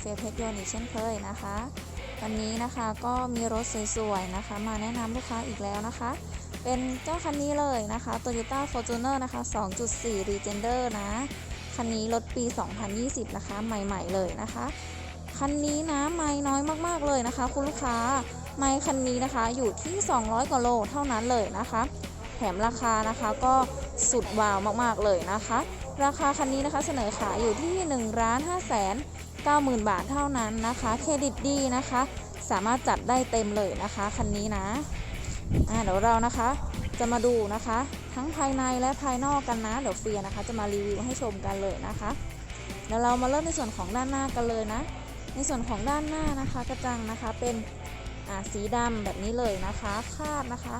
เฟียเพชรโยนอีกเช่นเคยนะคะ วันนี้นะคะก็มีรถสวยๆนะคะ มาแนะนำลูกค้าอีกแล้วนะคะ เป็นเจ้าคันนี้เลยนะคะ Toyota Fortuner นะคะ 2.4 Legender นะ คันนี้รถปี 2020 นะคะ ใหม่ๆเลยนะคะ คันนี้นะไม่น้อยมากๆเลยนะคะ คุณลูกค้าไม่คันนี้นะคะอยู่ที่ 200 กว่าโลเท่านั้นเลยนะคะแถมราคานะคะก็สุดว้าวมากๆเลยนะคะ ราคาคันนี้นะคะเสนอขายอยู่ที่1ล้าน5แสน 90,000 บาทเท่านั้นนะคะ เครดิตดีนะคะ สามารถจัดได้เต็มเลยนะคะคันนี้นะอ่าเดี๋ยวเรานะคะจะมาดูนะคะ ทั้งภายในและภายนอกกันนะเดี๋ยวเฟียนะคะ จะมารีวิวให้ชมกันเลยนะคะเดี๋ยวเรามาเริ่มในส่วนของด้านหน้ากันเลยนะ ในส่วนของด้านหน้านะคะ กระจังนะคะเป็นอ่าสีดำแบบนี้เลยนะคะ คาดนะคะ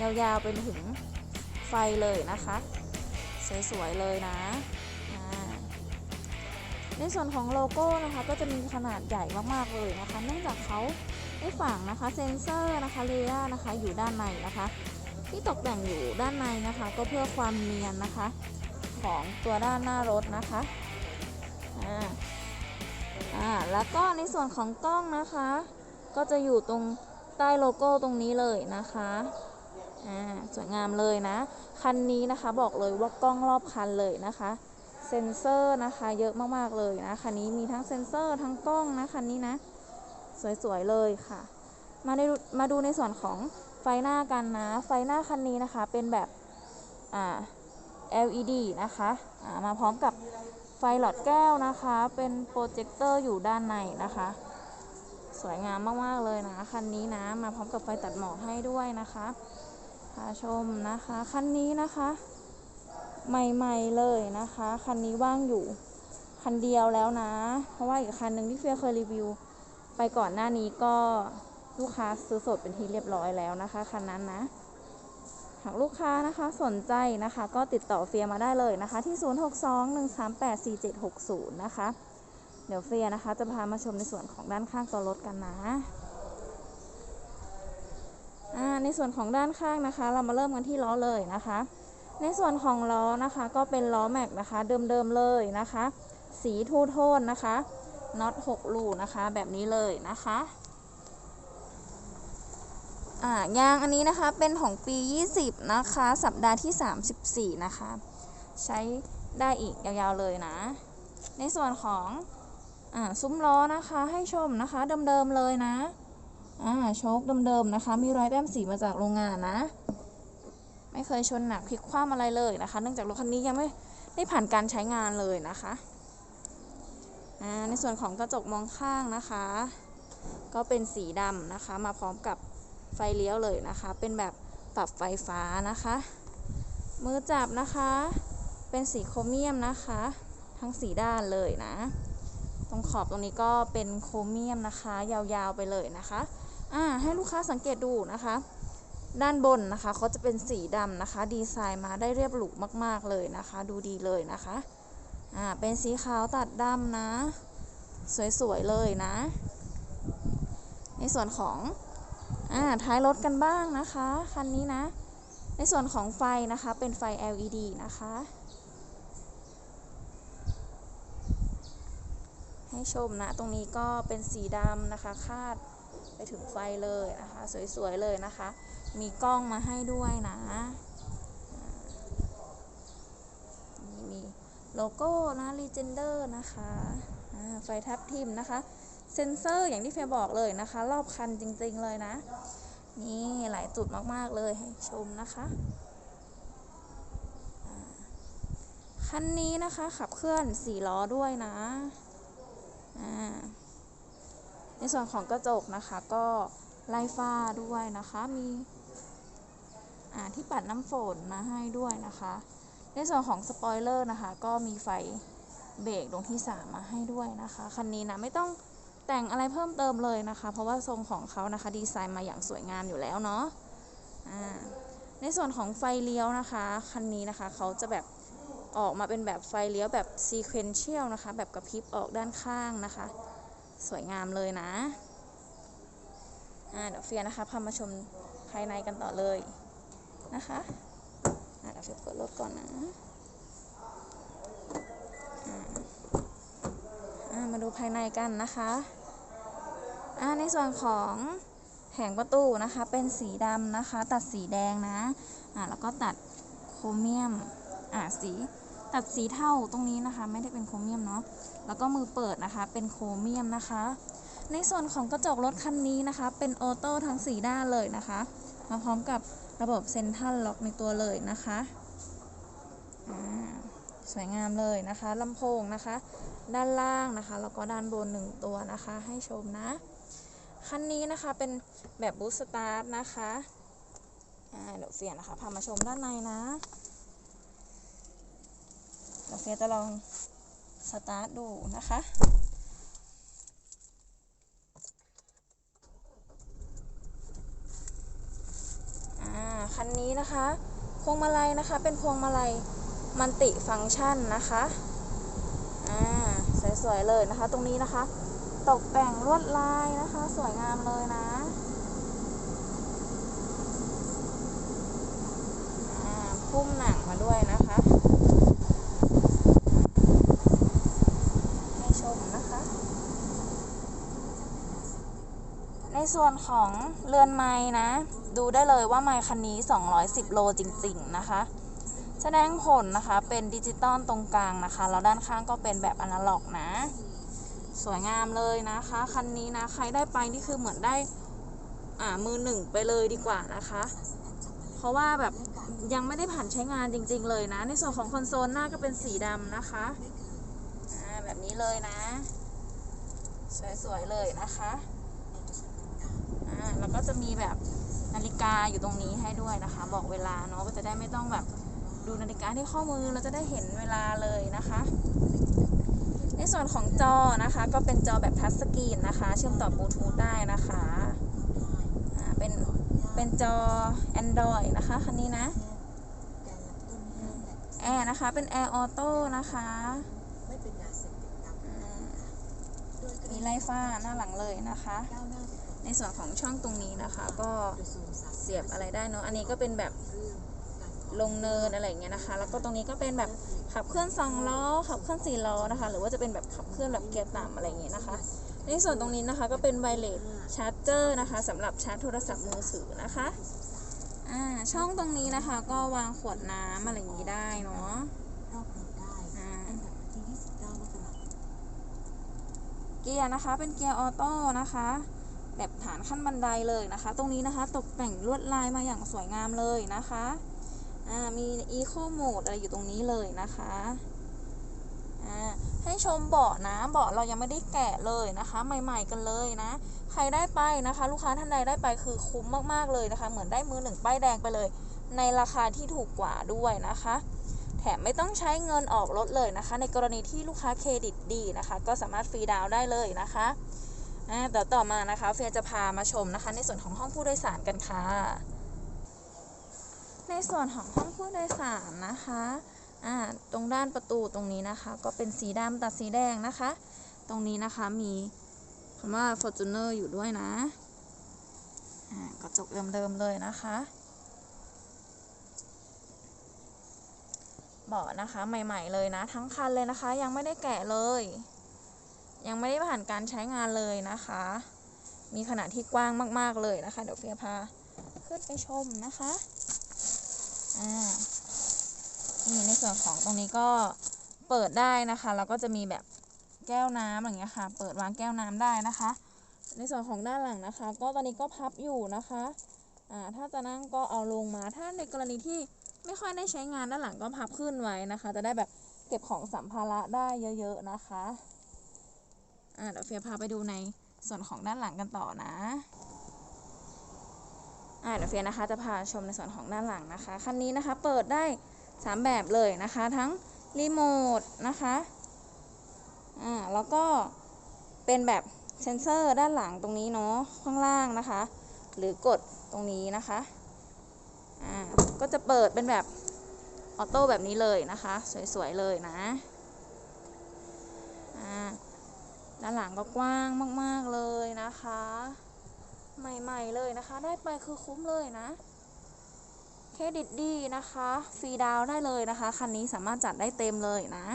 ยาวๆเป็นถึงไฟเลยนะคะ สวยๆเลยนะ ในส่วนของโลโก้นะคะก็จะมีขนาดใหญ่มากๆเลยนะคะ เนื่องจากเขาได้ฝังนะคะเซนเซอร์นะคะเรดาร์นะคะอยู่ด้านในนะคะ ที่ตกแต่งอยู่ด้านในนะคะ ก็เพื่อความเนียนนะคะ ของตัวด้านหน้ารถนะคะอ่าอ่าแล้วก็ในส่วนของกล้องนะคะ ก็จะอยู่ตรงใต้โลโก้ตรงนี้เลยนะคะอ่าสวยงามเลยนะ คันนี้นะคะบอกเลยว่ากล้องรอบคันเลยนะคะ เซ็นเซอร์นะคะ เยอะมากๆเลยนะคันนี้มีทั้งเซ็นเซอร์ทั้งกล้องนะคันนี้นะ สวยๆเลยค่ะ มาในมาดูในส่วนของไฟหน้ากันนะ ไฟหน้าคันนี้นะคะเป็นแบบอ่า LED นะคะมาพร้อมกับไฟหลอดแก้วนะคะ เป็นโปรเจคเตอร์อยู่ด้านในนะคะ สวยงามมากๆเลยนะคันนี้นะ มาพร้อมกับไฟตัดหมอกให้ด้วยนะคะพาชมนะคะ คันนี้นะคะ ใหม่ๆเลยนะคะ คันนี้ว่างอยู่คันเดียวแล้วนะ เพราะว่าอีกคันหนึ่งที่เฟียเคยรีวิว ไปก่อนหน้านี้ก็ลูกค้าซื้อสดเป็นที่เรียบร้อยแล้วนะคะคันนั้นนะ หากลูกค้านะคะสนใจนะคะ ก็ติดต่อเฟียมาได้เลยนะคะ ที่ 0621384760 นะคะ เดี๋ยวเฟียนะคะจะพามาชมในส่วนของด้านข้างตัวรถกันนะในส่วนของด้านข้างนะคะ เรามาเริ่มกันที่ล้อเลยนะคะ ในส่วนของล้อนะคะก็เป็นล้อแม็กนะคะเดิมๆเลยนะคะ สีทูโทนนะคะน็อต6ลูนะคะแบบนี้เลยนะคะอ่ายางอันนี้นะคะเป็นของปี 20 นะคะ สัปดาห์ที่ 34 นะคะ ใช้ได้อีกยาวๆเลยนะ ในส่วนของอ่าซุ้มล้อนะคะให้ชมนะคะเดิมๆเลยนะอ่าโชคเดิมๆนะคะ มีรอยแต้มสีมาจากโรงงานนะ ไม่เคยชนหนักพลิกคว่ำอะไรเลยนะคะ เนื่องจากรถคันนี้ยังไม่ได้ผ่านการใช้งานเลยนะคะในส่วนของกระจกมองข้างนะคะ ก็เป็นสีดำนะคะ มาพร้อมกับไฟเลี้ยวเลยนะคะ เป็นแบบปรับไฟฟ้านะคะ มือจับนะคะ เป็นสีโครเมียมนะคะ ทั้งสีด้านเลยนะ ตรงขอบตรงนี้ก็เป็นโครเมียมนะคะ ยาวๆไปเลยนะคะอ่าให้ลูกค้าสังเกตดูนะคะ ด้านบนนะคะเขาจะเป็นสีดำนะคะ ดีไซน์มาได้เรียบหรูมาก ๆ เลยนะคะ ดูดีเลยนะคะอ่าเป็นสีขาวตัดดำนะ สวย ๆ เลยนะ ในส่วนของอ่าท้ายรถกันบ้างนะคะ คันนี้นะ ในส่วนของไฟนะคะเป็นไฟ LED นะคะ ให้ชมนะ ตรงนี้ก็เป็นสีดำนะคะคาด ไปถึงไฟเลยนะคะ สวย ๆ เลยนะคะ มีกล้องมาให้ด้วยนะนี่มีโลโก้นะ Legender นะคะไฟทับทิมนะคะ เซนเซอร์อย่างที่เฟียบอกเลยนะคะ รอบคันจริง ๆ เลยนะ นี่หลายจุดมาก ๆ เลยให้ชมนะคะคันนี้นะคะขับเคลื่อนสี่ล้อด้วยนะ อ่า ในส่วนของกระจกนะคะก็ไล่ฟ้าด้วยนะคะ มีที่ปัดน้ำฝนมาให้ด้วยนะคะ ในส่วนของสปอยเลอร์นะคะ ก็มีไฟเบรกดวงที่ 3 มาให้ด้วยนะคะ คันนี้นะไม่ต้องแต่งอะไรเพิ่มเติมเลยนะคะ เพราะว่าทรงของเขานะคะดีไซน์มาอย่างสวยงามอยู่แล้วเนาะในส่วนของไฟเลี้ยวนะคะ คันนี้นะคะเขาจะแบบออกมาเป็นแบบไฟเลี้ยวแบบซีเควนเชียลนะคะ แบบกระพริบออกด้านข้างนะคะ สวยงามเลยนะอ่าเดี๋ยวเฟียนะคะพามาชมภายในกันต่อเลยนะคะอ่าเดี๋ยวเฟียเปิดรถก่อนนะอ่าอ่ามาดูภายในกันนะคะอ่าในส่วนของแผงประตูนะคะ เป็นสีดำนะคะ ตัดสีแดงนะ อ่า แล้วก็ตัดโครเมียม อ่า สี ตัดสีเทาตรงนี้นะคะ ไม่ได้เป็นโครเมียมเนาะแล้วก็มือเปิดนะคะ เป็นโครเมียมนะคะ ในส่วนของกระจกรถคันนี้นะคะ เป็นออโต้ทั้งสีด้านเลยนะคะ มาพร้อมกับระบบเซ็นทรัลล็อกในตัวเลยนะคะสวยงามเลยนะคะลำโพงนะคะ ด้านล่างนะคะแล้วก็ด้านบนหนึ่งตัวนะคะ ให้ชมนะคันนี้นะคะเป็นแบบบูสตาร์ทนะคะเดี๋ยวเฟียนะคะพามาชมด้านในนะ เดี๋ยวเฟียจะลองสตาร์ทดูนะคะอ่าคันนี้นะคะ พวงมาลัยนะคะเป็นพวงมาลัยมันติฟังก์ชันนะคะอ่าสวยๆเลยนะคะ ตรงนี้นะคะ ตกแต่งลวดลายนะคะ สวยงามเลยนะอ่าพุ่มหนังมาด้วยนะคะ ให้ชมนะคะ ใน ส่วนของเรือนไม้นะ ดูได้เลยว่าไม้คันนี้ 210 โลจริง ๆ นะคะ แสดงผลนะคะเป็นดิจิตอลตรงกลางนะคะ แล้วด้านข้างก็เป็นแบบอนาล็อกนะ สวยงามเลยนะคะ คันนี้นะ ใครได้ไปนี่คือเหมือนได้อ่ามือหนึ่งไปเลยดีกว่านะคะ เพราะว่าแบบยังไม่ได้ผ่านใช้งานจริง ๆ เลยนะ ในส่วนของคอนโซลหน้าก็เป็นสีดำนะคะอ่าแบบนี้เลยนะ สวยๆเลยนะคะ อ่าแล้วก็จะมีแบบนาฬิกาอยู่ตรงนี้ให้ด้วยนะคะ บอกเวลาเนาะก็จะได้ไม่ต้องแบบดูนาฬิกาที่ข้อมือเราจะได้เห็นเวลาเลยนะคะ ในส่วนของจอนะคะ ก็เป็นจอแบบทัชสกรีนนะคะ เชื่อมต่อบลูทูธได้นะคะอ่าเป็นเป็นจอ Android นะคะคันนี้นะแอร์นะคะ เป็นแอร์ออโต้นะคะมมีไล่ฟ้าหน้าหลังเลยนะคะ ในส่วนของช่องตรงนี้นะคะ ก็เสียบอะไรได้เนาะอันนี้ก็เป็นแบบลงเนินอะไรอย่างเงี้ยนะคะ แล้วก็ตรงนี้ก็เป็นแบบขับเคลื่อนสองล้อขับเคลื่อนสี่ล้อนะคะ หรือว่าจะเป็นแบบขับเคลื่อนแบบเกียร์ต่ำอะไรอย่างเงี้ยนะคะ ในส่วนตรงนี้นะคะก็เป็นไวเลสชาร์จเจอร์นะคะสำหรับชาร์จโทรศัพท์มือถือนะคะอ่าช่องตรงนี้นะคะ ก็วางขวดน้ำอะไรอย่างงี้ได้เนาะอ่าเกียร์นะคะเป็นเกียร์ออโต้นะคะ แบบฐานขั้นบันไดเลยนะคะ ตรงนี้นะคะ ตกแต่งลวดลายมาอย่างสวยงามเลยนะคะมีอีโคโหมดอะไรอยู่ตรงนี้เลยนะคะให้ชมเบาะนะเบาะเรายังไม่ได้แกะเลยนะคะ ใหม่ ๆ กันเลยนะ ใครได้ไปนะคะ ลูกค้าท่านใดได้ไปคือคุ้มมากๆเลยนะคะ เหมือนได้มือหนึ่งป้ายแดงไปเลย ในราคาที่ถูกกว่าด้วยนะคะ แถมไม่ต้องใช้เงินออกรถเลยนะคะ ในกรณีที่ลูกค้าเครดิตดีนะคะ ก็สามารถฟรีดาวน์ได้เลยนะคะ เดี๋ยวต่อมานะคะเฟียจะพามาชมนะคะ ในส่วนของห้องผู้โดยสารกันค่ะ ในส่วนของห้องผู้โดยสารนะคะตรงด้านประตูตรงนี้นะคะ ก็เป็นสีดำตัดสีแดงนะคะ ตรงนี้นะคะมีคำว่า Fortuner อยู่ด้วยนะกระจกเดิมๆเลยนะคะเบาะนะคะใหม่ๆเลยนะ ทั้งคันเลยนะคะ ยังไม่ได้แกะเลย ยังไม่ได้ผ่านการใช้งานเลยนะคะ มีขนาดที่กว้างมาก ๆ เลยนะคะ เดี๋ยวเฟียพาขึ้นไปชมนะคะอ่านี่ในส่วนของตรงนี้ก็เปิดได้นะคะ แล้วก็จะมีแบบแก้วน้ำอย่างเงี้ยค่ะ เปิดวางแก้วน้ำได้นะคะ ในส่วนของด้านหลังนะคะ ก็ตอนนี้ก็พับอยู่นะคะอ่าถ้าจะนั่งก็เอาลงมา ถ้าในกรณีที่ไม่ค่อยได้ใช้งานด้านหลังก็พับขึ้นไว้นะคะ จะได้แบบเก็บของสัมภาระได้เยอะ ๆ นะคะ เดี๋ยวเฟียพาไปดูในส่วนของด้านหลังกันต่อนะอ่าเดี๋ยวเฟียนะคะจะพาชมในส่วนของด้านหลังนะคะ คันนี้นะคะเปิดได้ 3 แบบเลยนะคะ ทั้งรีโมทนะคะอ่าแล้วก็เป็นแบบเซนเซอร์ด้านหลังตรงนี้เนาะข้างล่างนะคะ หรือกดตรงนี้นะคะอ่าก็จะเปิดเป็นแบบออโต้แบบนี้เลยนะคะ สวยๆเลยนะอ่า ด้านหลังก็กว้างมาก ๆ เลยนะคะ ใหม่ ๆ เลยนะคะ ได้ไปคือคุ้มเลยนะ เครดิตดีนะคะ ฟรีดาวได้เลยนะคะ คันนี้สามารถจัดได้เต็มเลยนะ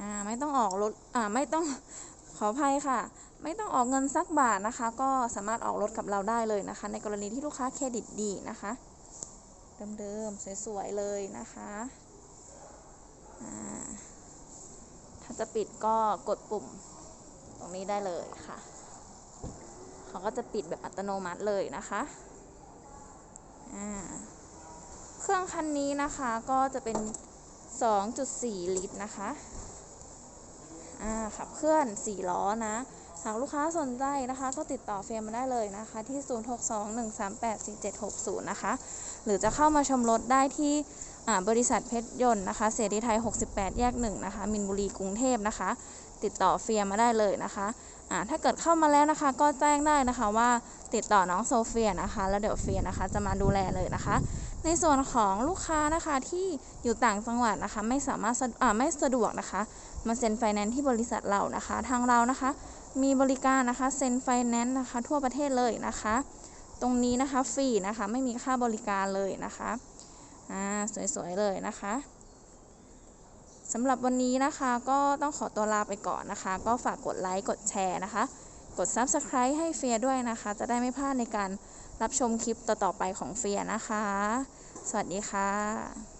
อ่าไม่ต้องออกรถอ่าไม่ต้องขออภัยค่ะ ไม่ต้องออกเงินสักบาทนะคะ ก็สามารถออกรถกับเราได้เลยนะคะ ในกรณีที่ลูกค้าเครดิตดีนะคะ เดิมๆสวยๆเลยนะคะอ่า จะปิดก็กดปุ่มตรงนี้ได้เลยค่ะ เขาก็จะปิดแบบอัตโนมัติเลยนะคะเครื่องคันนี้นะคะก็จะเป็น 2.4 ลิตรนะคะขับเคลื่อน 4 ล้อนะหากลูกค้าสนใจนะคะ ก็ติดต่อเฟรมมาได้เลยนะคะ ที่ 0621384760 นะคะ หรือจะเข้ามาชมรถได้ที่ บริษัทเพชรยนต์นะคะ เสรีไทย 68 แยก1นะคะ มินบุรีกรุงเทพนะคะ ติดต่อเฟียมาได้เลยนะคะถ้าเกิดเข้ามาแล้วนะคะ ก็แจ้งได้นะคะว่าติดต่อน้องโซเฟียนะคะ แล้วเดี๋ยวเฟียนะคะจะมาดูแลเลยนะคะ ในส่วนของลูกค้านะคะที่อยู่ต่างจังหวัดนะคะ ไม่สามารถไม่สะดวกนะคะ มาเซ็นไฟแนนซ์ที่บริษัทเรานะคะ ทางเรานะคะ มีบริการนะคะเซ็นไฟแนนซ์นะคะ ทั่วประเทศเลยนะคะ ตรงนี้นะคะฟรีนะคะไม่มีค่าบริการเลยนะคะ อ่าสวยๆเลยนะคะสำหรับวันนี้นะคะก็ต้องขอตัวลาไปก่อนนะคะ ก็ฝากกดไลค์กดแชร์นะคะ กด Subscribe ให้เฟียด้วยนะคะ จะได้ไม่พลาดในการรับชมคลิปต่อๆไปของเฟียนะคะ สวัสดีค่ะ